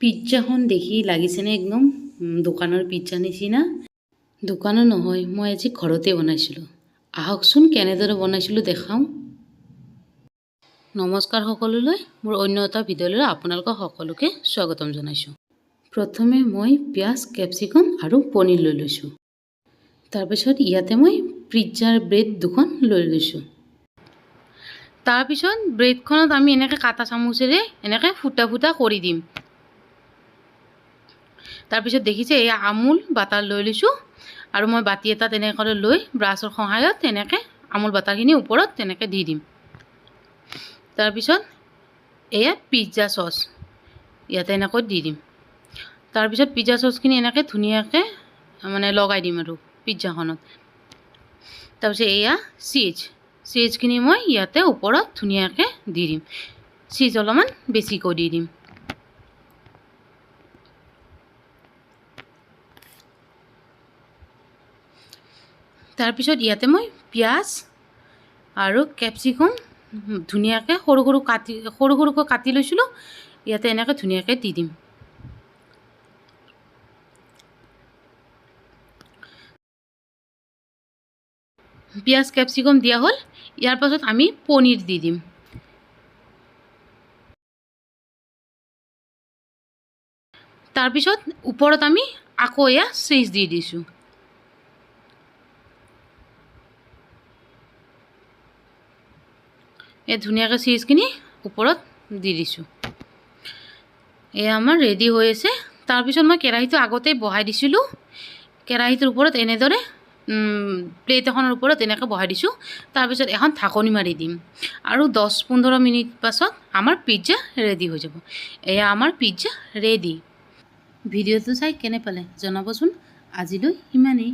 পিজ্জাখন দেখি লাগিছেনে একদম। দোকানৰ পিজ্জা নিচিনা। দোকানৰ নহয়, মই আজি ঘৰতে বনাইছিলোঁ। আহকচোন কেনেদৰে বনাইছিলোঁ দেখাওঁ। নমস্কাৰ সকলোলৈ, মোৰ অন্য এটা ভিডিঅ'লৈ আপোনালোকক সকলোকে স্বাগতম জনাইছোঁ। প্ৰথমে মই পিঁয়াজ, কেপচিকাম আৰু পনীৰ লৈ লৈছোঁ। তাৰপিছত ইয়াতে মই পিজ্জাৰ ব্ৰেড দুখন লৈ লৈছোঁ। তাৰপিছত ব্ৰেডখনত আমি এনেকৈ কাটা চামুচেৰে এনেকৈ ফুটা ফুটা কৰি দিম। তাৰপিছত দেখিছে এয়া আমুল বাটাৰ লৈ লৈছোঁ। আৰু মই বাতি এটা তেনেকৈ লৈ ব্ৰাছৰ সহায়ত তেনেকৈ আমুল বাটাৰখিনি ওপৰত তেনেকৈ দি দিম। তাৰপিছত এয়া পিজ্জা চচ, ইয়াতে এনেকৈ দি দিম। তাৰপিছত পিজ্জা চচখিনি এনেকৈ ধুনীয়াকৈ মানে লগাই দিম আৰু পিজ্জাখনত। তাৰপিছত এয়া চীজ, চীজখিনি মই ইয়াতে ওপৰত ধুনীয়াকৈ দি দিম। চীজ অলপমান বেছিকৈ দি দিম। তাৰপিছত ইয়াতে মই পিঁয়াজ আৰু কেপচিকাম ধুনীয়াকৈ সৰু সৰু কাটি, সৰু সৰুকৈ কাটি লৈছিলোঁ। ইয়াতে এনেকৈ ধুনীয়াকৈ দি দিম। পিঁয়াজ, কেপচিকাম দিয়া হ'ল। ইয়াৰ পাছত আমি পনীৰ দি দিম। তাৰপিছত ওপৰত আমি আকৌ এয়া চীজ দি দিছোঁ। এই ধুনীয়াকৈ চীজখিনি ওপৰত দি দিছোঁ। এয়া আমাৰ ৰেডি হৈ আছে। তাৰপিছত মই কেৰাহীটো আগতেই বহাই দিছিলোঁ। কেৰাহীটোৰ ওপৰত এনেদৰে প্লেট এখনৰ ওপৰত এনেকৈ বহাই দিছোঁ। তাৰপিছত এখন ঢাকনি মাৰি দিম। আৰু দহ পোন্ধৰ মিনিট পাছত আমাৰ পিজ্জা ৰেডি হৈ যাব। এয়া আমাৰ পিজ্জা ৰেডি ভিডিঅ'টো চাই কেনে পালে জনাবচোন। আজিলৈ ইমানেই।